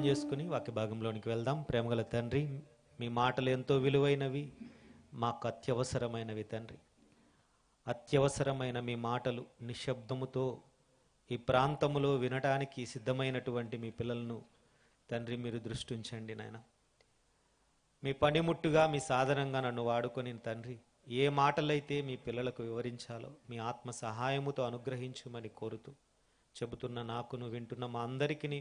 ప్రార్థన చేసుకుని వాక్య భాగంలోనికి వెళ్దాం. ప్రేమగల తండ్రి మీ మాటలు ఎంతో విలువైనవి మాకు అత్యవసరమైనవి తండ్రి. అత్యవసరమైన మీ మాటలు నిశ్శబ్దముతో ఈ ప్రాంతములో వినటానికి సిద్ధమైనటువంటి మీ పిల్లలను తండ్రి మీరు దృష్టి ఉంచండి నాయన. మీ పనిముట్టుగా మీ సాధనంగా నన్ను వాడుకొని తండ్రి ఏ మాటలైతే మీ పిల్లలకు వివరించాలో మీ ఆత్మ సహాయముతో అనుగ్రహించుమని కోరుతూ చెబుతున్న నాకును వింటున్న మా అందరికీ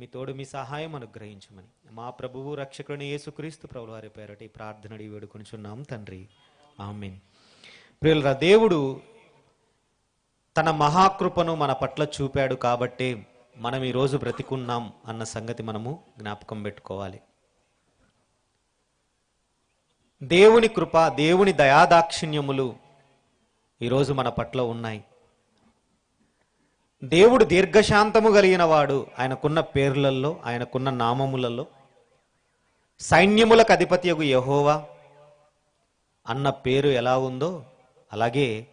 మీ తోడు మీ సహాయం అనుగ్రహించమని. మా ప్రభువు రక్షకుని యేసుక్రీస్తు ప్రభు వారి పేరటి ఈ ప్రార్థన అడిగి వేడుకొనిచున్నాం తండ్రి. ఆమెన్. ప్రియులరా దేవుడు తన మహాకృపను మన పట్ల చూపాడు కాబట్టే మనం ఈరోజు బ్రతికున్నాం అన్న సంగతి మనము జ్ఞాపకం పెట్టుకోవాలి. దేవుని కృప దేవుని దయాదాక్షిణ్యములు ఈరోజు మన పట్ల ఉన్నాయి. దేవుడు దీర్ఘశాంతము కలిగిన వాడు ఆయనకున్న పేర్లలో ఆయనకున్న నామములలో. సైన్యములకు అధిపత్యగు యహోవా. అన్న పేరు ఎలా ఉందో అలాగే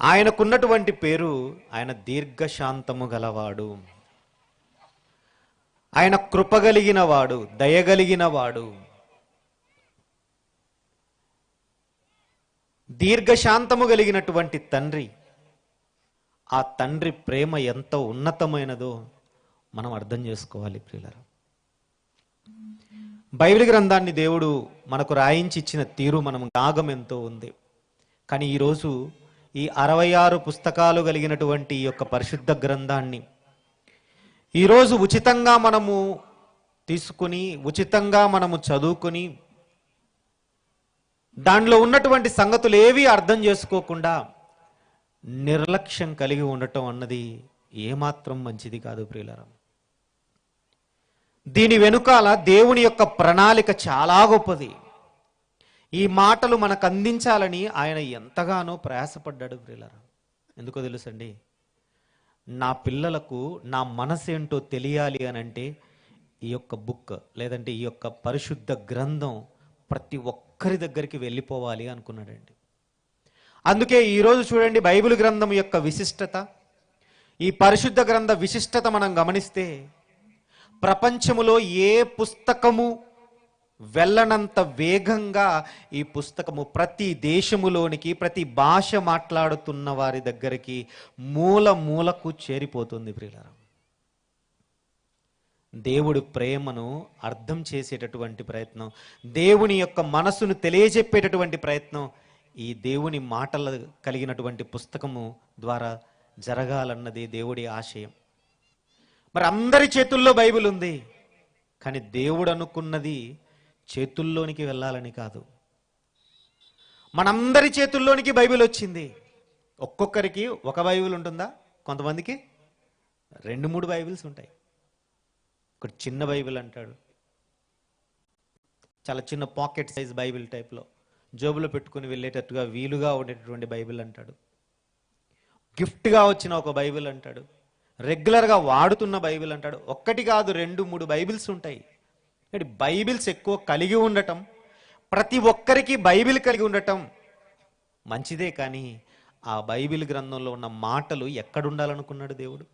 ఆయనకున్నటువంటి పేరు ఆయన దీర్ఘశాంతము గలవాడు. ఆయన కృపగలిగిన వాడు దయగలిగిన వాడు దీర్ఘశాంతము కలిగినటువంటి తండ్రి ఆ తండ్రి ప్రేమ ఎంత ఉన్నతమైనదో మనం అర్థం చేసుకోవాలి ప్రియులరా. బైబిల్ గ్రంథాన్ని దేవుడు మనకు రాయించి ఇచ్చిన తీరు మనం గాగం ఎంతో ఉంది. కానీ ఈరోజు ఈ అరవై ఆరు పుస్తకాలు కలిగినటువంటి ఈ యొక్క పరిశుద్ధ గ్రంథాన్ని ఈరోజు ఉచితంగా మనము తీసుకుని ఉచితంగా మనము చదువుకుని దానిలో ఉన్నటువంటి సంగతులు ఏవి అర్థం చేసుకోకుండా నిర్లక్ష్యం కలిగి ఉండటం అన్నది ఏమాత్రం మంచిది కాదు ప్రియులరం. దీని వెనుకాల దేవుని యొక్క ప్రణాళిక చాలా గొప్పది. ఈ మాటలు మనకు అందించాలని ఆయన ఎంతగానో ప్రయాసపడ్డాడు ప్రియులరం. ఎందుకో తెలుసండి? నా పిల్లలకు నా మనసేంటో తెలియాలి అని అంటే ఈ యొక్క బుక్ లేదంటే ఈ యొక్క పరిశుద్ధ గ్రంథం ప్రతి ఒక్కరి దగ్గరికి వెళ్ళిపోవాలి అనుకున్నాడండి. అందుకే ఈరోజు చూడండి బైబిల్ గ్రంథం యొక్క విశిష్టత. ఈ పరిశుద్ధ గ్రంథ విశిష్టత మనం గమనిస్తే ప్రపంచములో ఏ పుస్తకము వెళ్ళనంత వేగంగా ఈ పుస్తకము ప్రతి దేశములోనికి ప్రతి భాష మాట్లాడుతున్న వారి దగ్గరికి మూల మూలకు చేరిపోతుంది ప్రియులారా. దేవుడు ప్రేమను అర్థం చేసేటటువంటి ప్రయత్నం దేవుని యొక్క మనసును తెలియజెప్పేటటువంటి ప్రయత్నం ఈ దేవుని మాటలు కలిగినటువంటి పుస్తకము ద్వారా జరగాలన్నది దేవుడి ఆశయం. మరి అందరి చేతుల్లో బైబిల్ ఉంది కానీ దేవుడు అనుకున్నది చేతుల్లోనికి వెళ్ళాలని కాదు. మనందరి చేతుల్లోనికి బైబిల్ వచ్చింది. ఒక్కొక్కరికి ఒక బైబిల్ ఉంటుందా? కొంతమందికి రెండు మూడు బైబిల్స్ ఉంటాయి. ఒకటి చిన్న బైబిల్ అంటాడు. చాలా చిన్న పాకెట్ సైజ్ బైబిల్ టైప్లో. జోబులో పెట్టుకుని వెళ్ళేటట్టుగా వీలుగా ఉండేటటువంటి బైబిల్ అంటాడు. గిఫ్ట్గా వచ్చిన ఒక బైబిల్ అంటాడు. రెగ్యులర్గా వాడుతున్న బైబిల్ అంటాడు. ఒక్కటి కాదు రెండు మూడు బైబిల్స్ ఉంటాయి. అంటే బైబిల్స్ ఎక్కువ కలిగి ఉండటం ప్రతి ఒక్కరికి బైబిల్ కలిగి ఉండటం మంచిదే కానీ ఆ బైబిల్ గ్రంథంలో ఉన్న మాటలు ఎక్కడుండాలనుకున్నాడు దేవుడు?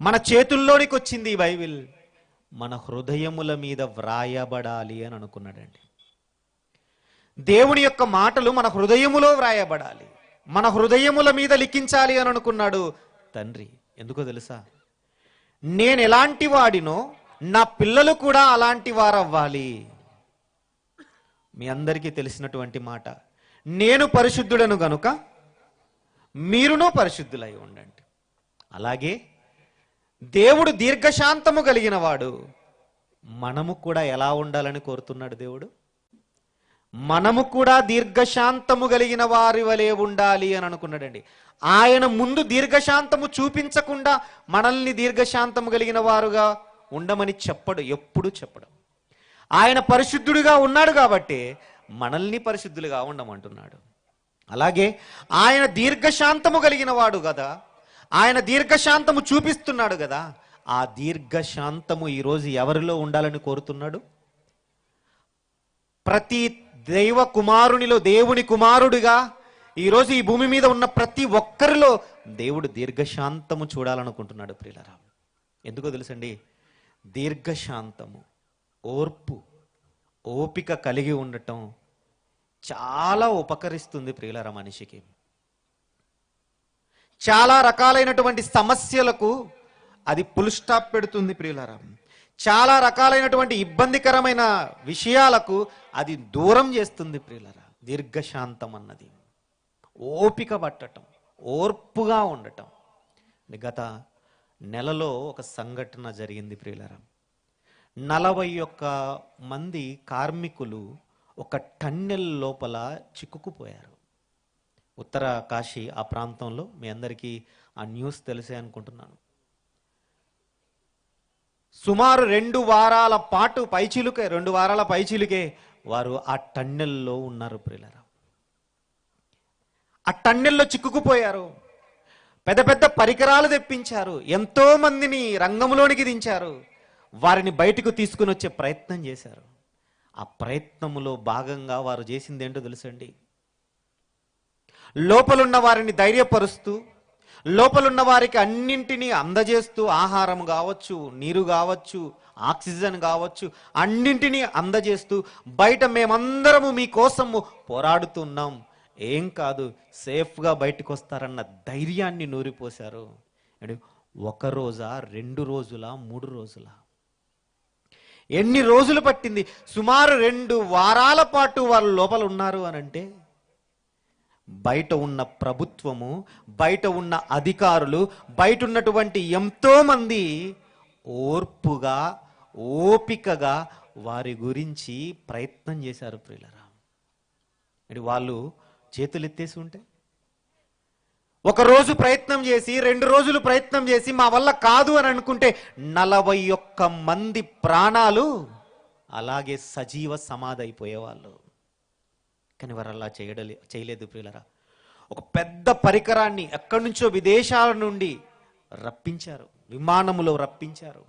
మన చేతుల్లోనికి వచ్చింది ఈ బైబిల్. మన హృదయముల మీద వ్రాయబడాలి అని అనుకున్నాడండి. దేవుని యొక్క మాటలు మన హృదయములో వ్రాయబడాలి. మన హృదయముల మీద లిఖించాలి అని అనుకున్నాడు తండ్రి. ఎందుకో తెలుసా? నేను ఎలాంటి వాడినో నా పిల్లలు కూడా అలాంటి వారవ్వాలి. మీ అందరికీ తెలిసినటువంటి మాట. నేను పరిశుద్ధుడను గనుక మీరునూ పరిశుద్ధులై ఉండండి. అలాగే దేవుడు దీర్ఘశాంతము కలిగిన వాడు మనము కూడా ఎలా ఉండాలని కోరుతున్నాడు దేవుడు? మనము కూడా దీర్ఘశాంతము కలిగిన వారి వలె ఉండాలి అని అనుకున్నాడండి. ఆయన ముందు దీర్ఘశాంతము చూపించకుండా మనల్ని దీర్ఘశాంతము కలిగిన వారుగా ఉండమని చెప్పడు ఎప్పుడు చెప్పడు. ఆయన పరిశుద్ధుడిగా ఉన్నాడు కాబట్టి మనల్ని పరిశుద్ధులుగా ఉండమంటున్నాడు. అలాగే ఆయన దీర్ఘశాంతము కలిగిన వాడు కదా ఆయన దీర్ఘశాంతము చూపిస్తున్నాడు కదా ఆ దీర్ఘశాంతము ఈరోజు ఎవరిలో ఉండాలని కోరుతున్నాడు? ప్రతి దైవ కుమారునిలో దేవుని కుమారుడిగా ఈరోజు ఈ భూమి మీద ఉన్న ప్రతి ఒక్కరిలో దేవుడు దీర్ఘశాంతము చూడాలనుకుంటున్నాడు ప్రియులరా. ఎందుకో తెలుసండి? దీర్ఘశాంతము ఓర్పు ఓపిక కలిగి ఉండటం చాలా ఉపకరిస్తుంది ప్రియులర మనిషికి. చాలా రకాలైనటువంటి సమస్యలకు అది పుల్ స్టాప్ పెడుతుంది ప్రియులరా. చాలా రకాలైనటువంటి ఇబ్బందికరమైన విషయాలకు అది దూరం చేస్తుంది ప్రియులరా. దీర్ఘశాంతం అన్నది ఓపిక పట్టటం ఓర్పుగా ఉండటం. గత నెలలో ఒక సంఘటన జరిగింది ప్రియులరా. నలభై ఒక్క మంది కార్మికులు ఒక టన్నెల్ లోపల చిక్కుకుపోయారు. ఉత్తర కాశీ ఆ ప్రాంతంలో మీ అందరికీ ఆ న్యూస్ తెలిసే అనుకుంటున్నాను. సుమారు రెండు వారాల పాటు పైచిలుకే రెండు వారాల పైచిలుకే వారు ఆ టన్నెల్లో ఉన్నారు ప్రియులరా. ఆ టన్నెల్లో చిక్కుకుపోయారు. పెద్ద పెద్ద పరికరాలు తెప్పించారు. ఎంతో మందిని రంగంలోనికి దించారు. వారిని బయటకు తీసుకుని వచ్చే ప్రయత్నం చేశారు. ఆ ప్రయత్నములో భాగంగా వారు చేసింది ఏంటో తెలుసండి? లోపలున్న వారిని ధైర్యపరుస్తూ లోపలున్న వారికి అన్నింటినీ అందజేస్తూ ఆహారం కావచ్చు నీరు కావచ్చు ఆక్సిజన్ కావచ్చు అన్నింటినీ అందజేస్తూ బయట మేమందరము మీకోసము పోరాడుతున్నాం. ఏం కాదు సేఫ్గా బయటకు వస్తారన్న ధైర్యాన్ని నూరిపోశారు. ఒక రోజా రెండు రోజుల మూడు రోజుల? ఎన్ని రోజులు పట్టింది? సుమారు రెండు వారాల పాటు వాళ్ళు లోపల ఉన్నారు అని అంటే బయట ఉన్న ప్రభుత్వము బయట ఉన్న అధికారులు బయట ఉన్నటువంటి ఎంతోమంది ఓర్పుగా ఓపికగా వారి గురించి ప్రయత్నం చేశారు ప్రియులరా. అంటే వాళ్ళు చేతులు ఎత్తేసి ఉంటే ఒక రోజు ప్రయత్నం చేసి రెండు రోజులు ప్రయత్నం చేసి మా వల్ల కాదు అని అనుకుంటే నలభై ఒక్క మంది ప్రాణాలు అలాగే సజీవ సమాధి అయిపోయేవాళ్ళు. కానీ వారు అలా చేయడలే చేయలేదు ప్రియులరా. ఒక పెద్ద పరికరాన్ని ఎక్కడి నుంచో విదేశాల నుండి రప్పించారు విమానములో రప్పించారు.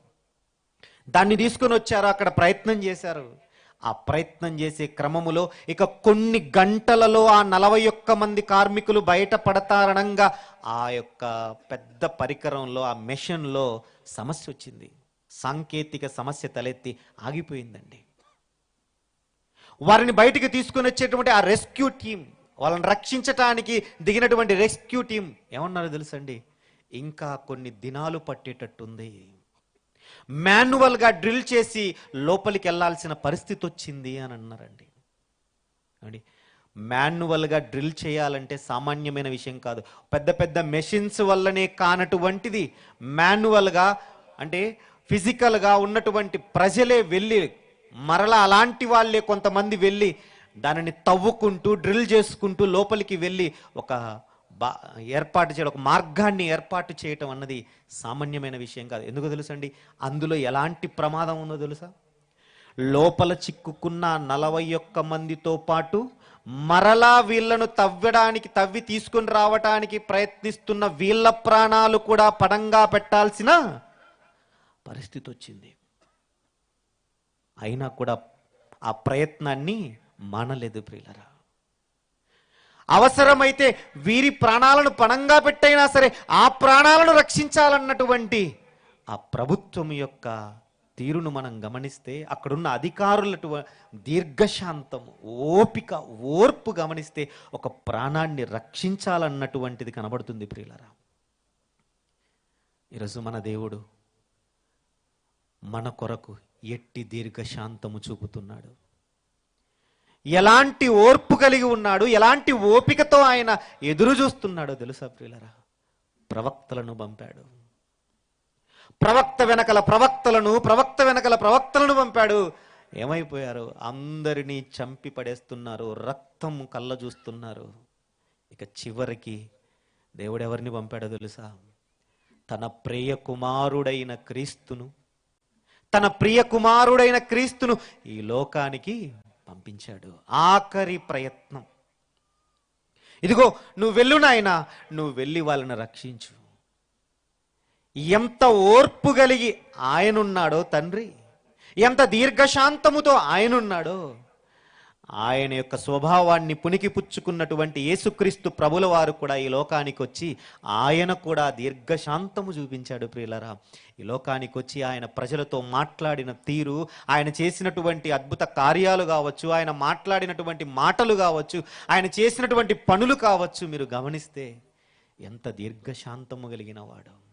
దాన్ని తీసుకొని వచ్చారు అక్కడ ప్రయత్నం చేశారు. ఆ ప్రయత్నం చేసే క్రమములో ఇక కొన్ని గంటలలో ఆ నలభై ఒక్క మంది కార్మికులు బయటపడతారనంగా ఆ యొక్క పెద్ద పరికరంలో ఆ మెషిన్లో సమస్య వచ్చింది. సాంకేతిక సమస్య తలెత్తి ఆగిపోయిందండి. వారిని బయటికి తీసుకుని వచ్చేటువంటి ఆ రెస్క్యూ టీం వాళ్ళని రక్షించటానికి దిగినటువంటి రెస్క్యూ టీం ఏమన్నారో తెలుసండి? ఇంకా కొన్ని దినాలు పట్టేటట్టుంది. మాన్యువల్గా డ్రిల్ చేసి లోపలికి వెళ్ళాల్సిన పరిస్థితి వచ్చింది అని అన్నారండి. అండి మాన్యువల్గా డ్రిల్ చేయాలంటే సామాన్యమైన విషయం కాదు. పెద్ద పెద్ద మెషిన్స్ వల్లనే కానటువంటిది మాన్యువల్గా అంటే ఫిజికల్గా ఉన్నటువంటి ప్రజలే వెళ్ళి మరలా అలాంటి వాళ్ళే కొంతమంది వెళ్ళి దానిని తవ్వుకుంటూ డ్రిల్ చేసుకుంటూ లోపలికి వెళ్ళి ఒక బా ఏర్పాటు చేయడం ఒక మార్గాన్ని ఏర్పాటు చేయటం అన్నది సామాన్యమైన విషయం కాదు. ఎందుకు తెలుసండి? అందులో ఎలాంటి ప్రమాదం ఉందో తెలుసా? లోపల చిక్కుకున్న నలభై ఒక్క మందితో పాటు మరలా వీళ్ళను తవ్వడానికి తవ్వి తీసుకుని రావటానికి ప్రయత్నిస్తున్న వీళ్ళ ప్రాణాలు కూడా పడంగా పెట్టాల్సిన పరిస్థితి వచ్చింది. అయినా కూడా ఆ ప్రయత్నాన్ని మానలేదు ప్రియులరా. అవసరమైతే వీరి ప్రాణాలను పణంగా పెట్టైనా సరే ఆ ప్రాణాలను రక్షించాలన్నటువంటి ఆ ప్రభుత్వం యొక్క తీరును మనం గమనిస్తే అక్కడున్న అధికారులటు దీర్ఘశాంతం ఓపిక ఓర్పు గమనిస్తే ఒక ప్రాణాన్ని రక్షించాలన్నటువంటిది కనబడుతుంది ప్రియులరా. ఈరోజు మన దేవుడు మన కొరకు ఎట్టి దీర్ఘశాంతము చూపుతున్నాడు. ఎలాంటి ఓర్పు కలిగి ఉన్నాడు ఎలాంటి ఓపికతో ఆయన ఎదురు చూస్తున్నాడో తెలుసా ప్రియులరా? ప్రవక్తలను పంపాడు. ప్రవక్త వెనకల ప్రవక్తలను ప్రవక్త వెనకల ప్రవక్తలను పంపాడు. ఏమైపోయారు? అందరినీ చంపి పడేస్తున్నారు రక్తం కళ్ళ చూస్తున్నారు. ఇక చివరికి దేవుడు ఎవరిని పంపాడో తెలుసా? తన ప్రియ కుమారుడైన క్రీస్తును తన ప్రియ కుమారుడైన క్రీస్తును ఈ లోకానికి పంపించాడు. ఆఖరి ప్రయత్నం. ఇదిగో నువ్వు వెళ్ళు నాయన నువ్వు వెళ్ళి వాళ్ళని రక్షించు. ఎంత ఓర్పు కలిగి ఆయనున్నాడో తండ్రి ఎంత దీర్ఘశాంతముతో ఆయనున్నాడో ఆయన యొక్క స్వభావాన్ని పుణికిపుచ్చుకున్నటువంటి యేసుక్రీస్తు ప్రభుల వారు కూడా ఈ లోకానికి వచ్చి ఆయన కూడా దీర్ఘశాంతము చూపించాడు ప్రియులరా. ఈ లోకానికి వచ్చి ఆయన ప్రజలతో మాట్లాడిన తీరు ఆయన చేసినటువంటి అద్భుత కార్యాలు కావచ్చు ఆయన మాట్లాడినటువంటి మాటలు కావచ్చు ఆయన చేసినటువంటి పనులు కావచ్చు మీరు గమనిస్తే ఎంత దీర్ఘశాంతము కలిగిన వాడు.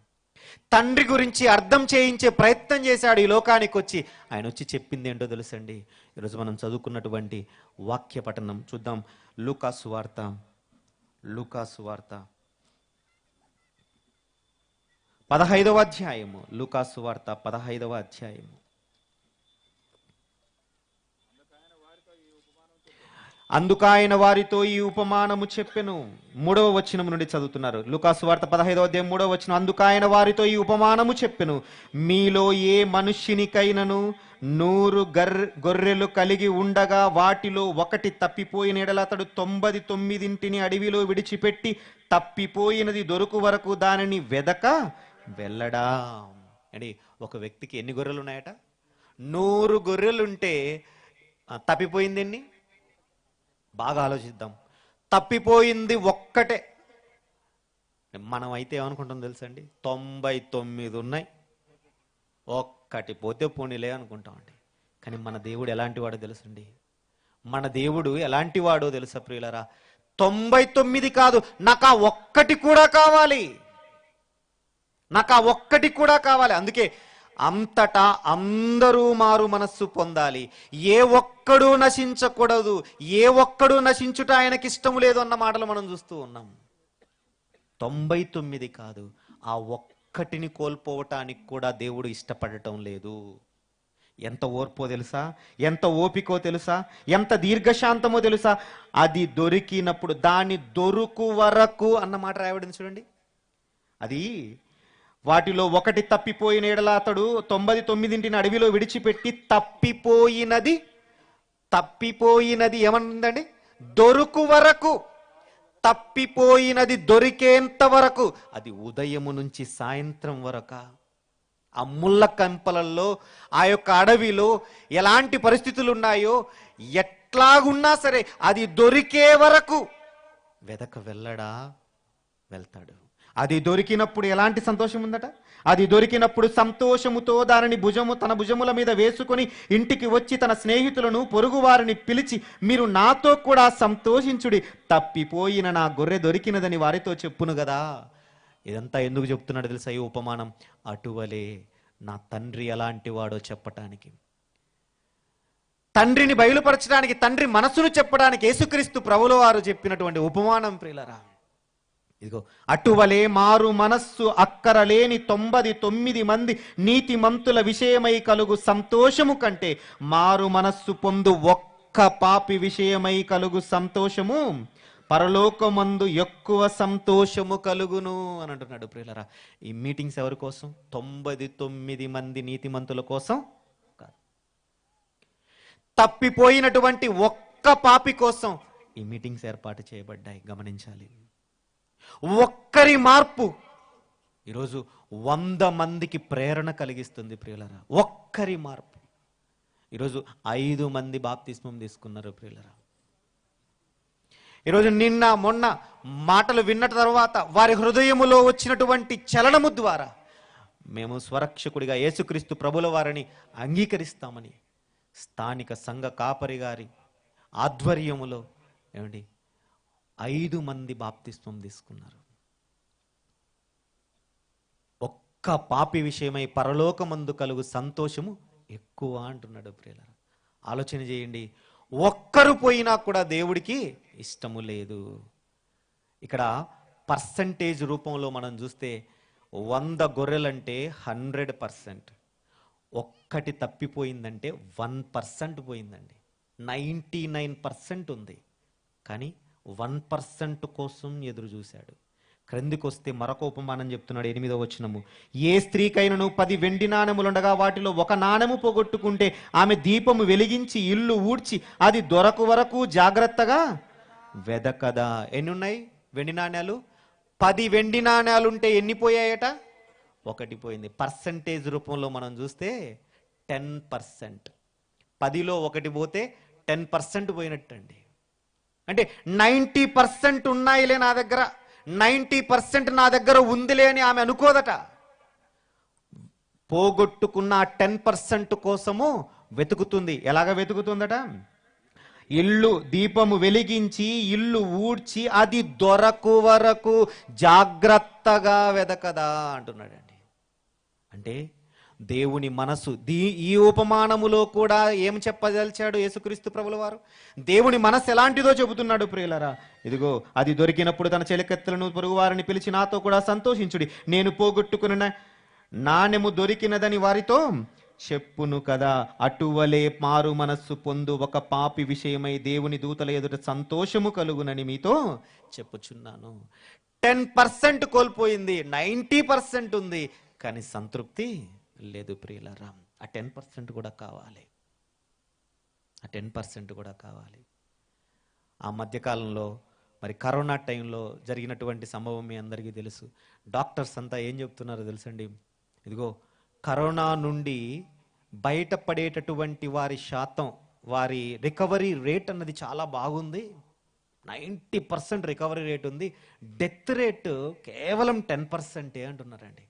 తండ్రి గురించి అర్థం చేయించే ప్రయత్నం చేశాడు ఈ లోకానికి వచ్చి. ఆయన వచ్చి చెప్పింది ఏంటో తెలుసండి? ఈరోజు మనం చదువుకున్నటువంటి వాక్య పఠనం చూద్దాం. లూకాసు వార్త. లూకాసు వార్త. పదహైదవ అధ్యాయము. లూకాసు వార్త పదహైదవ అధ్యాయము. అందుకాయన వారితో ఈ ఉపమానము చెప్పెను. మూడవ వచనం నుండి చదువుతున్నారు. లుకాసు వార్త పదహైదవ అధ్యాయం మూడవ వచనం. అందుకాయన వారితో ఈ ఉపమానము చెప్పెను. మీలో ఏ మనుష్యునికైనను నూరు గర్ గొర్రెలు కలిగి ఉండగా వాటిలో ఒకటి తప్పిపోయిన ఎడల అతడు తొంభై తొమ్మిదింటిని అడవిలో విడిచిపెట్టి తప్పిపోయినది దొరుకు వరకు దానిని వెదక వెళ్ళడా. అండి ఒక వ్యక్తికి ఎన్ని గొర్రెలు ఉన్నాయట? నూరు గొర్రెలుంటే తప్పిపోయింది ఎన్ని? బాగా ఆలోచిద్దాం. తప్పిపోయింది ఒక్కటే. మనం అయితే ఏమనుకుంటాం తెలుసండి? తొంభై తొమ్మిది ఉన్నాయి. ఒక్కటి పోతే పోనీలే అనుకుంటామండి. కానీ మన దేవుడు ఎలాంటి వాడో తెలుసండి? మన దేవుడు ఎలాంటి వాడో తెలుసా ప్రియులరా? తొంభై తొమ్మిది కాదు నాకు ఆ ఒక్కటి కూడా కావాలి. నాకు ఆ ఒక్కటి కూడా కావాలి. అందుకే అంతటా అందరూ మారు మనస్సు పొందాలి. ఏ ఒక్కడూ నశించకూడదు. ఏ ఒక్కడూ నశించుట ఆయనకి ఇష్టం లేదు అన్న మాటలు మనం చూస్తూ ఉన్నాం. తొంభై తొమ్మిది కాదు ఆ ఒక్కటిని కోల్పోవటానికి కూడా దేవుడు ఇష్టపడటం లేదు. ఎంత ఓర్పో తెలుసా? ఎంత ఓపికో తెలుసా? ఎంత దీర్ఘశాంతమో తెలుసా? అది దొరికినప్పుడు దాని దొరుకు వరకు అన్నమాట రాయబడింది చూడండి. అది వాటిలో ఒకటి తప్పిపోయిన ఎడల అతడు తొంభై తొమ్మిదింటిని అడవిలో విడిచిపెట్టి తప్పిపోయినది తప్పిపోయినది ఏమనుందండి? దొరుకు వరకు. తప్పిపోయినది దొరికేంత వరకు అది ఉదయము నుంచి సాయంత్రం వరక. ఆ ముళ్ళ కంపలల్లో ఆ యొక్క అడవిలో ఎలాంటి పరిస్థితులు ఉన్నాయో ఎట్లాగున్నా సరే అది దొరికే వరకు వెదక వెళ్ళడా? వెళ్తాడు. అది దొరికినప్పుడు ఎలాంటి సంతోషం ఉందట? అది దొరికినప్పుడు సంతోషముతో దానిని భుజము తన భుజముల మీద వేసుకొని ఇంటికి వచ్చి తన స్నేహితులను పొరుగు వారిని పిలిచి మీరు నాతో కూడా సంతోషించుడి తప్పిపోయిన నా గొర్రె దొరికినదని వారితో చెప్పును కదా ఇదంతా ఎందుకు చెప్తున్నాడు తెలుసా ఈ ఉపమానం? అటువలే నా తండ్రి ఎలాంటి వాడో చెప్పటానికి. తండ్రిని బయలుపరచడానికి తండ్రి మనసును చెప్పడానికి యేసుక్రీస్తు ప్రభుల వారు చెప్పినటువంటి ఉపమానం ప్రియులరా. ఇదిగో అటువలే మారు మనస్సు అక్కరలేని తొంభది తొమ్మిది మంది నీతిమంతుల విషయమై కలుగు సంతోషము కంటే మారు మనస్సు పొందు ఒక్క పాపి విషయమై కలుగు సంతోషము. పరలోకమందు ఎక్కువ సంతోషము కలుగును అని అంటున్నాడు ప్రియులరా. ఈ మీటింగ్స్ ఎవరి కోసం? తొంభై తొమ్మిది మంది నీతిమంతుల కోసం కాదు. తప్పిపోయినటువంటి ఒక్క పాపి కోసం ఈ మీటింగ్స్ ఏర్పాటు చేయబడ్డాయి. గమనించాలి. ఒక్కరి మార్పు. ఈరోజు వంద మందికి ప్రేరణ కలిగిస్తుంది ప్రియులరా. ఒక్కరి మార్పు. ఈరోజు ఐదు మంది బాప్తిస్మం తీసుకున్నారు ప్రియులరా. ఈరోజు నిన్న మొన్న మాటలు విన్న తర్వాత వారి హృదయములో వచ్చినటువంటి చలనము ద్వారా మేము స్వరక్షకుడిగా యేసుక్రీస్తు ప్రభుల వారిని అంగీకరిస్తామని స్థానిక సంఘ కాపరి గారి ఆధ్వర్యములో ఏమండి ఐదు మంది బాప్తిస్వం తీసుకున్నారు. ఒక్క పాపి విషయమై పరలోకమందు కలుగు సంతోషము ఎక్కువ అంటున్నాడు ప్రియుల ఆలోచన చేయండి. ఒక్కరు పోయినా కూడా దేవుడికి ఇష్టము లేదు. ఇక్కడ పర్సంటేజ్ రూపంలో మనం చూస్తే వంద గొర్రెలంటే హండ్రెడ్ పర్సెంట్. ఒక్కటి తప్పిపోయిందంటే వన్ పర్సెంట్ పోయిందండి. నైంటీ నైన్ పర్సెంట్ ఉంది. కానీ వన్ పర్సెంట్ కోసం ఎదురు చూశాడు క్రిందికి వస్తే మరొక ఉపమానం చెప్తున్నాడు ఎనిమిదో వచనము. ఏ స్త్రీకైనను పది వెండి నాణములుండగా వాటిలో ఒక నాణెము పోగొట్టుకుంటే ఆమె దీపము వెలిగించి ఇల్లు ఊడ్చి అది దొరకు వరకు జాగ్రత్తగా వెదకదా. ఎన్ని ఉన్నాయి వెండి నాణ్యాలు? పది వెండి నాణ్యాలుంటే ఎన్ని పోయాయట? ఒకటి పోయింది. పర్సంటేజ్ రూపంలో మనం చూస్తే టెన్ పర్సెంట్. పదిలో ఒకటి పోతే టెన్ పర్సెంట్ పోయినట్టండి. అంటే నైంటీ పర్సెంట్ ఉన్నాయిలే నా దగ్గర. నైంటీ పర్సెంట్ నా దగ్గర ఉందిలే అని ఆమె అనుకోదట. పోగొట్టుకున్న టెన్ పర్సెంట్ కోసము వెతుకుతుంది. ఎలాగ వెతుకుతుందట? ఇల్లు దీపము వెలిగించి ఇల్లు ఊడ్చి అది దొరకు వరకు జాగ్రత్తగా వెదకదా అంటున్నాడండి. అంటే దేవుని మనసు. దీ ఈ ఉపమానములో కూడా ఏం చెప్పదలిచాడు యేసుక్రీస్తు ప్రభుల వారు దేవుని మనసు ఎలాంటిదో చెబుతున్నాడు ప్రియులరా. ఇదిగో అది దొరికినప్పుడు తన చెలికత్తెలను పొరుగువారిని పిలిచి నాతో కూడా సంతోషించుడి. నేను పోగొట్టుకున్న నాణ్యము దొరికినదని వారితో చెప్పును కదా. అటువలే మారు మనస్సు పొందు ఒక పాపి విషయమై దేవుని దూతల ఎదుట సంతోషము కలుగునని మీతో చెప్పుచున్నాను. టెన్ పర్సెంట్ కోల్పోయింది నైంటీ పర్సెంట్ ఉంది. కానీ సంతృప్తి లేదు ప్రియులరా ఆ టెన్ పర్సెంట్ కూడా కావాలి. ఆ టెన్ పర్సెంట్ కూడా కావాలి. ఆ మధ్యకాలంలో మరి కరోనా టైంలో జరిగినటువంటి సంభవం మీ అందరికీ తెలుసు. డాక్టర్స్ అంతా ఏం చెప్తున్నారో తెలుసండి? ఇదిగో కరోనా నుండి బయటపడేటటువంటి వారి శాతం వారి రికవరీ రేట్ అన్నది చాలా బాగుంది. నైంటీ పర్సెంట్ రికవరీ రేట్ ఉంది. డెత్ రేటు కేవలం టెన్ పర్సెంటే అంటున్నారండి.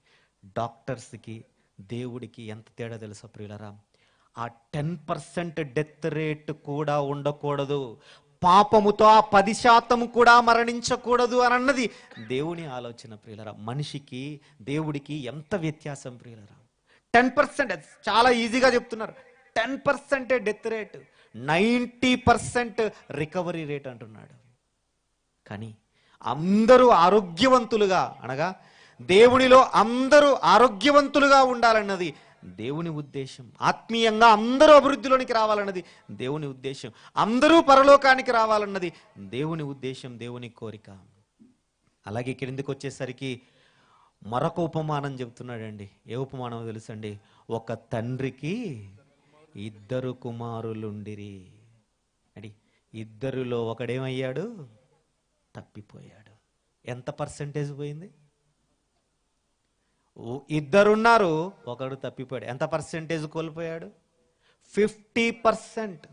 డాక్టర్స్కి దేవుడికి ఎంత తేడా తెలుసా ప్రియులరా? ఆ టెన్ పర్సెంట్ డెత్ రేట్ కూడా ఉండకూడదు. పాపముతో ఆ పది శాతం కూడా మరణించకూడదు అని అన్నది దేవుని ఆలోచన ప్రియులరా. మనిషికి దేవుడికి ఎంత వ్యత్యాసం ప్రియులరా? టెన్ పర్సెంట్ చాలా ఈజీగా చెప్తున్నారు. టెన్ పర్సెంటే death rate ninety percent recovery rate అంటున్నాడు. కానీ అందరూ ఆరోగ్యవంతులుగా అనగా దేవునిలో అందరూ ఆరోగ్యవంతులుగా ఉండాలన్నది దేవుని ఉద్దేశం. ఆత్మీయంగా అందరూ అభివృద్ధిలోనికి రావాలన్నది దేవుని ఉద్దేశం. అందరూ పరలోకానికి రావాలన్నది దేవుని ఉద్దేశం దేవుని కోరిక. అలాగే క్రిందికి వచ్చేసరికి మరొక ఉపమానం చెబుతున్నాడండి. ఏ ఉపమానం తెలుసండి? ఒక తండ్రికి ఇద్దరు కుమారులుండిరి. అడి ఇద్దరులో ఒకడేమయ్యాడు? తప్పిపోయాడు. ఎంత పర్సెంటేజ్ పోయింది? ఇద్దరున్నారు ఒకడు తప్పిపోయాడు. ఎంత పర్సెంటేజ్ కోల్పోయాడు? ఫిఫ్టీ పర్సెంట్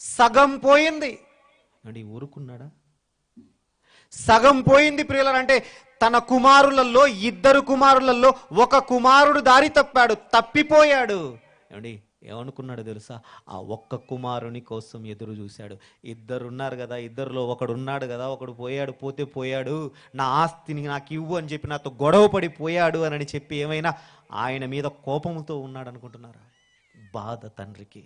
సగం పోయింది. అంటే ఊరుకున్నాడా? సగం పోయింది ప్రియుల అంటే తన కుమారులలో ఇద్దరు కుమారులలో ఒక కుమారుడు దారి తప్పాడు తప్పిపోయాడు. ఏమండి ఏమనుకున్నాడు తెలుసా? ఆ ఒక్క కుమారుని కోసం ఎదురు చూశాడు. ఇద్దరు ఉన్నారు కదా ఇద్దరులో ఒకడు ఉన్నాడు కదా ఒకడు పోయాడు పోతే పోయాడు నా ఆస్తిని నాకు ఇవ్వు అని చెప్పి నాతో గొడవ పడిపోయాడు అని చెప్పి ఏమైనా ఆయన మీద కోపంతో ఉన్నాడు అనుకుంటున్నారా? బాధ తండ్రికి.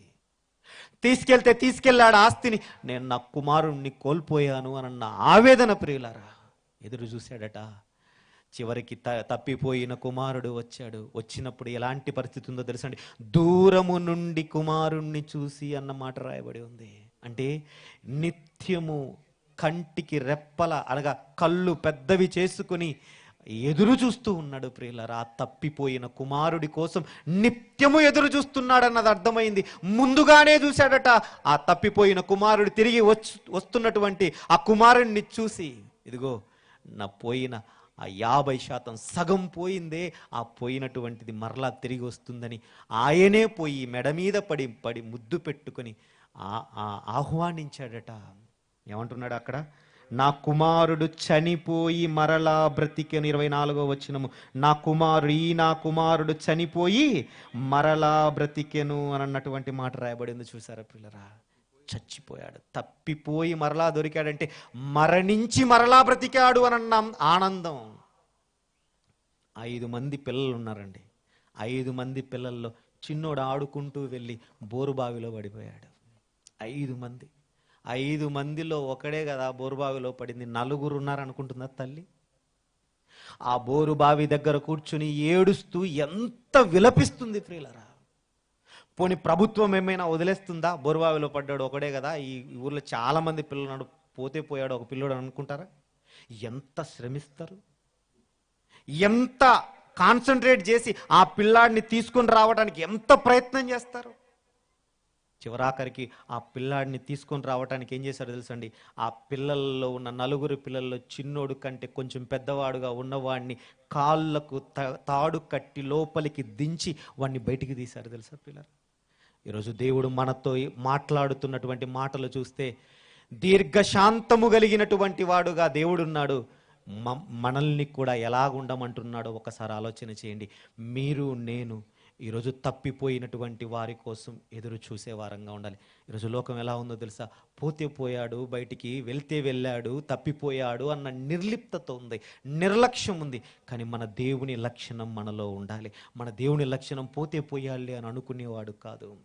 తీసుకెళ్తే తీసుకెళ్ళాడు ఆస్తిని. నేను నా కుమారుణ్ణి కోల్పోయాను అన్న ఆవేదన ప్రియులారా ఎదురు చూశాడట. చివరికి త తప్పిపోయిన కుమారుడు వచ్చాడు. వచ్చినప్పుడు ఎలాంటి పరిస్థితి ఉందో తెలుసండి దూరము నుండి కుమారుణ్ణి చూసి అన్న మాట రాయబడి ఉంది. అంటే నిత్యము కంటికి రెప్పల అనగా కళ్ళు పెద్దవి చేసుకుని ఎదురు చూస్తూ ఉన్నాడు ప్రియులరా. ఆ తప్పిపోయిన కుమారుడి కోసం నిత్యము ఎదురు చూస్తున్నాడు అన్నది అర్థమైంది. ముందుగానే చూశాడట. ఆ తప్పిపోయిన కుమారుడు తిరిగి వచ్చి వస్తున్నటువంటి ఆ కుమారుడిని చూసి ఇదిగో నా పోయిన ఆ యాభై శాతం సగం పోయిందే ఆ పోయినటువంటిది మరలా తిరిగి వస్తుందని ఆయనే పోయి మెడ మీద పడి పడి ముద్దు పెట్టుకొని ఆహ్వానించాడట. ఏమంటున్నాడు అక్కడ? నా కుమారుడు చనిపోయి మరలా బ్రతికిన. ఇరవై నాలుగో వచ్చినము నా కుమారుడు ఈ నా కుమారుడు చనిపోయి మరలా బ్రతికెను అని అన్నటువంటి మాట రాయబడింది చూసారా పిల్లరా? చచ్చిపోయాడు. తప్పిపోయి మరలా దొరికాడంటే మరణించి మరలా బ్రతికాడు అని అన్నాం ఆనందం. ఐదు మంది పిల్లలు ఉన్నారండి. ఐదు మంది పిల్లల్లో చిన్నోడు ఆడుకుంటూ వెళ్ళి బోరుబావిలో పడిపోయాడు. ఐదు మంది. ఐదు మందిలో ఒకడే కదా బోరుబావిలో పడింది. నలుగురు ఉన్నారనుకుంటుందా తల్లి? ఆ బోరుబావి దగ్గర కూర్చుని ఏడుస్తూ ఎంత విలపిస్తుంది ప్రియులరా. పోనీ ప్రభుత్వం ఏమైనా వదిలేస్తుందా? బోరుబావిలో పడ్డాడు ఒకడే కదా. ఈ ఊర్లో చాలా మంది పిల్లలు పోతే పోయాడు ఒక పిల్లోడు అనుకుంటారా? ఎంత శ్రమిస్తారు? ఎంత కాన్సన్ట్రేట్ చేసి ఆ పిల్లాడిని తీసుకొని రావడానికి ఎంత ప్రయత్నం చేస్తారు? చివరాఖరికి ఆ పిల్లాడిని తీసుకొని రావడానికి ఏం చేశారో తెలుసండి? ఆ పిల్లల్లో ఉన్న నలుగురు పిల్లల్లో చిన్నోడు కంటే కొంచెం పెద్దవాడుగా ఉన్నవాడిని కాళ్ళకు త- తాడు కట్టి లోపలికి దించి వాడిని బయటికి తీశారు తెలుసా పిల్లలు? ఈరోజు దేవుడు మనతో మాట్లాడుతున్నటువంటి మాటలు చూస్తే దీర్ఘశాంతము కలిగినటువంటి వాడుగా దేవుడున్నాడు. మ- మనల్ని కూడా ఎలాగుండమంటున్నాడో ఒకసారి ఆలోచన చేయండి. మీరు నేను ఈరోజు తప్పిపోయినటువంటి వారి కోసం ఎదురు చూసే వారంగా ఉండాలి. ఈరోజు లోకం ఎలా ఉందో తెలుసా? పోతే పోయాడు బయటికి వెళ్తే వెళ్ళాడు తప్పిపోయాడు అన్న నిర్లిప్తత ఉంది నిర్లక్ష్యం ఉంది. కానీ మన దేవుని లక్షణం మనలో ఉండాలి. మన దేవుని లక్షణం పోతే పోయాలి అని అనుకునేవాడు కాదు.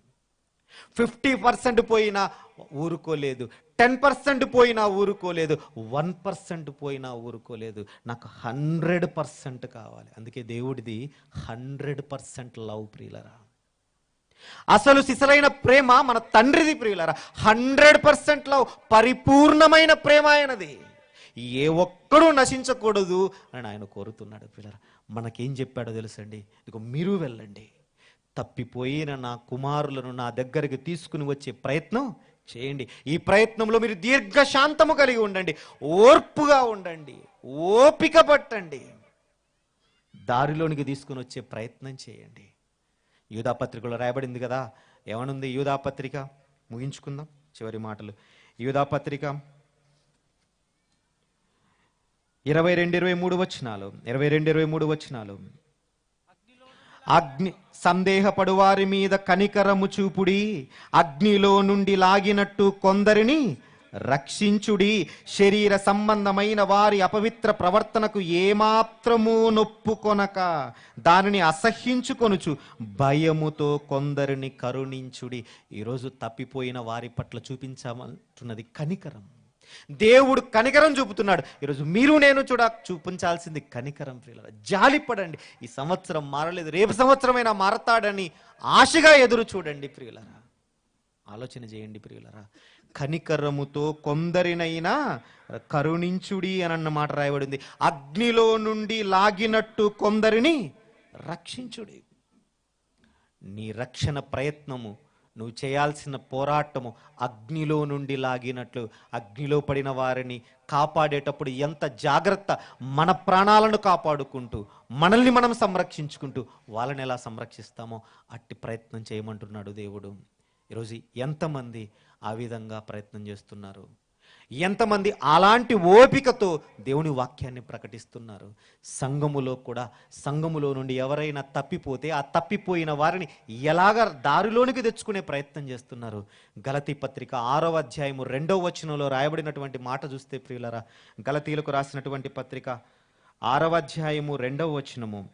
ఫిఫ్టీ పర్సెంట్ పోయినా ఊరుకోలేదు. టెన్ పర్సెంట్ పోయినా ఊరుకోలేదు. వన్ పర్సెంట్ పోయినా ఊరుకోలేదు. నాకు హండ్రెడ్ పర్సెంట్ కావాలి. అందుకే దేవుడిది హండ్రెడ్ పర్సెంట్ లవ్ ప్రియులరా. అసలు సిసలైన ప్రేమ మన తండ్రిది ప్రియులరా. హండ్రెడ్ పర్సెంట్ లవ్ పరిపూర్ణమైన ప్రేమ ఆయనది. ఏ ఒక్కడూ నశించకూడదు అని ఆయన కోరుతున్నాడు ప్రియులరా. మనకేం చెప్పాడో తెలుసండి? ఇదిగో మీరు వెళ్ళండి. తప్పిపోయిన నా కుమారులను నా దగ్గరికి తీసుకుని వచ్చే ప్రయత్నం చేయండి. ఈ ప్రయత్నంలో మీరు దీర్ఘశాంతము కలిగి ఉండండి. ఓర్పుగా ఉండండి. ఓపిక పట్టండి. దారిలోనికి తీసుకుని వచ్చే ప్రయత్నం చేయండి. యూధాపత్రికలో రాయబడింది కదా? ఏమనుంది? యూధాపత్రిక ముగించుకుందాం చివరి మాటలు. యూధాపత్రిక ఇరవై రెండు ఇరవై మూడు వచనాలు. ఇరవై రెండు ఇరవై మూడు వచనాలు. అగ్ని సందేహపడు వారి మీద కనికరము చూపుడి అగ్నిలో నుండి లాగినట్టు కొందరిని రక్షించుడి. శరీర సంబంధమైన వారి అపవిత్ర ప్రవర్తనకు ఏమాత్రము నొప్పుకొనక దానిని అసహ్యించుకొనుచు భయముతో కొందరిని కరుణించుడి. ఈరోజు తప్పిపోయిన వారి పట్ల చూపించామంటున్నది కనికరం. దేవుడు కనికరం చూపుతున్నాడు. ఈరోజు మీరు నేను చూడ చూపించాల్సింది కనికరం ప్రియుల జాలిపడండి. ఈ సంవత్సరం మారలేదు. రేపు సంవత్సరమైనా మారతాడని ఆశగా ఎదురు చూడండి ప్రియులరా. ఆలోచన చేయండి ప్రియులరా. కనికరముతో కొందరినైనా కరుణించుడి అని అన్నమాట రాయబడింది. అగ్నిలో నుండి లాగినట్టు కొందరిని రక్షించుడి. నీ రక్షణ ప్రయత్నము నువ్వు చేయాల్సిన పోరాటము అగ్నిలో నుండి లాగినట్లు అగ్నిలో పడిన వారిని కాపాడేటప్పుడు ఎంత జాగ్రత్త మన ప్రాణాలను కాపాడుకుంటూ మనల్ని మనం సంరక్షించుకుంటూ వాళ్ళని ఎలా సంరక్షిస్తామో అట్టి ప్రయత్నం చేయమంటున్నాడు దేవుడు. ఈరోజు ఎంతమంది ఆ విధంగా ప్రయత్నం చేస్తున్నారు? ఎంతమంది అలాంటి ఓపికతో దేవుని వాక్యాన్ని ప్రకటిస్తున్నారు? సంఘములో కూడా సంఘములో నుండి ఎవరైనా తప్పిపోతే ఆ తప్పిపోయిన వారిని ఎలాగ దారిలోనికి తెచ్చుకునే ప్రయత్నం చేస్తున్నారు? గలతీ పత్రిక ఆరవ అధ్యాయము రెండవ వచనంలో రాయబడినటువంటి మాట చూస్తే ప్రియులరా గలతీలకు రాసినటువంటి పత్రిక ఆరవ అధ్యాయము రెండవ వచనము.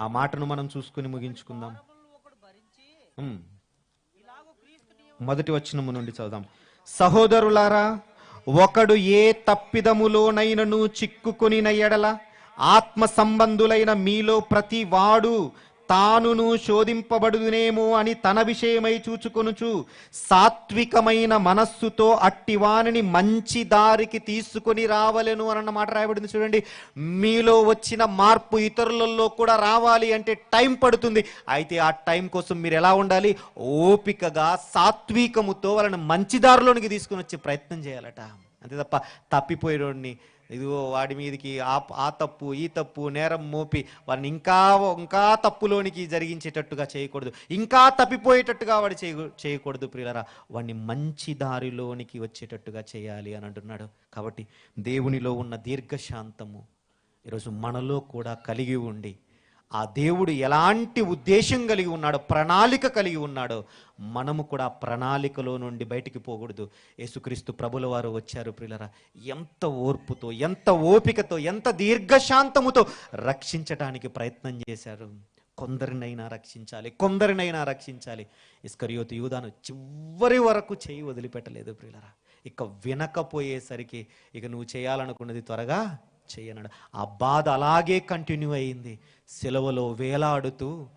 ఆ మాటను మనం చూసుకుని ముగించుకుందాం. మొదటి వచనము నుండి చదుదాం సహోదరులారా ఒకడు ఏ తప్పిదములోనైనను చిక్కుకొని ఎడల ఆత్మ సంబంధులైన మీలో ప్రతి వాడు తానును శోధింపబడుదునేమో అని తన విషయమై చూచుకొనుచు సాత్వికమైన మనస్సుతో అట్టివానిని మంచి దారికి తీసుకొని రావలెను అన్న మాట రాయబడింది చూడండి. మీలో వచ్చిన మార్పు ఇతరులలో కూడా రావాలి అంటే టైం పడుతుంది. అయితే ఆ టైం కోసం మీరు ఎలా ఉండాలి? ఓపికగా సాత్వికముతో వాళ్ళని మంచి దారిలోనికి తీసుకొని వచ్చే ప్రయత్నం చేయాలట. అంతే తప్ప తప్పిపోయేవాడిని ఇదిగో వాడి మీదకి ఆ ఆ తప్పు ఈ తప్పు నేరం మోపి వాడిని ఇంకా ఇంకా తప్పులోనికి జరిగించేటట్టుగా చేయకూడదు. ఇంకా తప్పిపోయేటట్టుగా వాడు చేయ చేయకూడదు ప్రియులరా. వాడిని మంచి దారిలోనికి వచ్చేటట్టుగా చేయాలి అని అంటున్నాడు. కాబట్టి దేవునిలో ఉన్న దీర్ఘశాంతము ఈరోజు మనలో కూడా కలిగి ఉండి ఆ దేవుడు ఎలాంటి ఉద్దేశం కలిగి ఉన్నాడో ప్రణాళిక కలిగి ఉన్నాడో మనము కూడా ప్రణాళికలో నుండి బయటికి పోకూడదు. యేసుక్రీస్తు ప్రభుల వారు వచ్చారు ప్రియులరా. ఎంత ఓర్పుతో ఎంత ఓపికతో ఎంత దీర్ఘశాంతముతో రక్షించటానికి ప్రయత్నం చేశారు. కొందరినైనా రక్షించాలి కొందరినైనా రక్షించాలి. ఇస్కరియోతు యూదాను చివరి వరకు చేయి వదిలిపెట్టలేదు ప్రియులరా. ఇక వినకపోయేసరికి ఇక నువ్వు చేయాలనుకున్నది త్వరగా చేయనడు. ఆ బాధ అలాగే కంటిన్యూ అయింది. సెలవులో వేలాడుతూ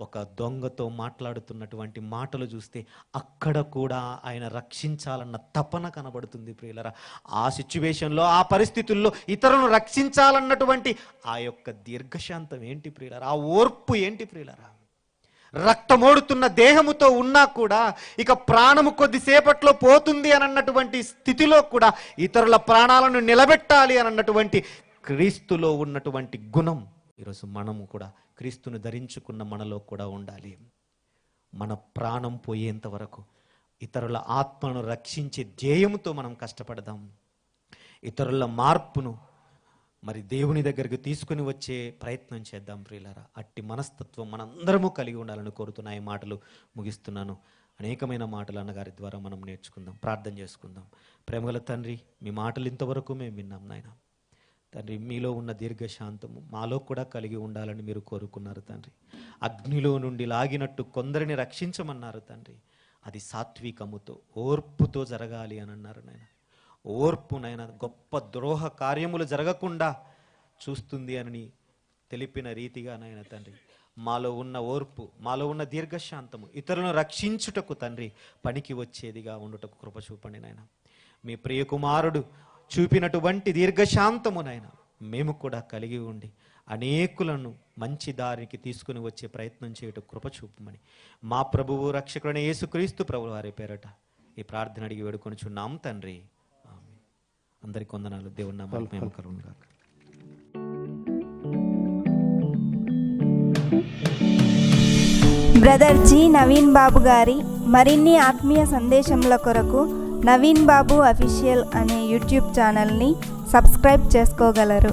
ఒక దొంగతో మాట్లాడుతున్నటువంటి మాటలు చూస్తే అక్కడ కూడా ఆయన రక్షించాలన్న తపన కనబడుతుంది ప్రియులరా. ఆ సిచ్యువేషన్లో ఆ పరిస్థితుల్లో ఇతరులను రక్షించాలన్నటువంటి ఆ యొక్క దీర్ఘశాంతం ఏంటి ప్రియులరా? ఆ ఓర్పు ఏంటి ప్రియులరా? రక్తమోడుతున్న దేహముతో ఉన్నా కూడా ఇక ప్రాణము కొద్దిసేపట్లో పోతుంది అని అన్నటువంటి స్థితిలో కూడా ఇతరుల ప్రాణాలను నిలబెట్టాలి అని అన్నటువంటి క్రీస్తులో ఉన్నటువంటి గుణం. ఈరోజు మనము కూడా క్రీస్తును ధరించుకున్న మనలో కూడా ఉండాలి. మన ప్రాణం పోయేంత వరకు ఇతరుల ఆత్మను రక్షించే ధ్యేయంతో మనం కష్టపడదాం. ఇతరుల మార్పును మరి దేవుని దగ్గరికి తీసుకుని వచ్చే ప్రయత్నం చేద్దాం ప్రియులారా. అట్టి మనస్తత్వం మనందరము కలిగి ఉండాలని కోరుతున్న ఈ మాటలు ముగిస్తున్నాను. అనేకమైన మాటలు అన్నగారి ద్వారా మనం నేర్చుకుందాం ప్రార్థన చేసుకుందాం. ప్రేమగల తండ్రి మీ మాటలు ఇంతవరకు మేము విన్నాం నాయన. తండ్రి మీలో ఉన్న దీర్ఘశాంతము మాలో కూడా కలిగి ఉండాలని మీరు కోరుకున్నారు తండ్రి. అగ్నిలో నుండి లాగినట్టు కొందరిని రక్షించమన్నారు తండ్రి. అది సాత్వికముతో ఓర్పుతో జరగాలి అని అన్నారు నాయన. ఓర్పునైనా గొప్ప ద్రోహ కార్యములు జరగకుండా చూస్తుంది అని తెలిపిన రీతిగా నాయన తండ్రి మాలో ఉన్న ఓర్పు మాలో ఉన్న దీర్ఘశాంతము ఇతరులను రక్షించుటకు తండ్రి పనికి వచ్చేదిగా ఉండుటకు కృప చూపండి నాయన. మీ ప్రియకుమారుడు చూపినటువంటి దీర్ఘశాంతము నాయన మేము కూడా కలిగి ఉండి అనేకులను మంచి దారికి తీసుకుని వచ్చే ప్రయత్నం చేయటం కృప చూపమని మా ప్రభువు రక్షకుడైన యేసుక్రీస్తు ప్రభు వారి పేరట ఈ ప్రార్థన అడిగి వేడుకొనిచున్నాం తండ్రి. అందరికి వందనాలు. దేవుని నామాలు మేము బ్రదర్ జి నవీన్ బాబు గారి మరిన్ని ఆత్మీయ సందేశముల కొరకు నవీన్ బాబు అఫీషియల్ అనే యూట్యూబ్ ఛానల్ని సబ్స్క్రైబ్ చేసుకోగలరు.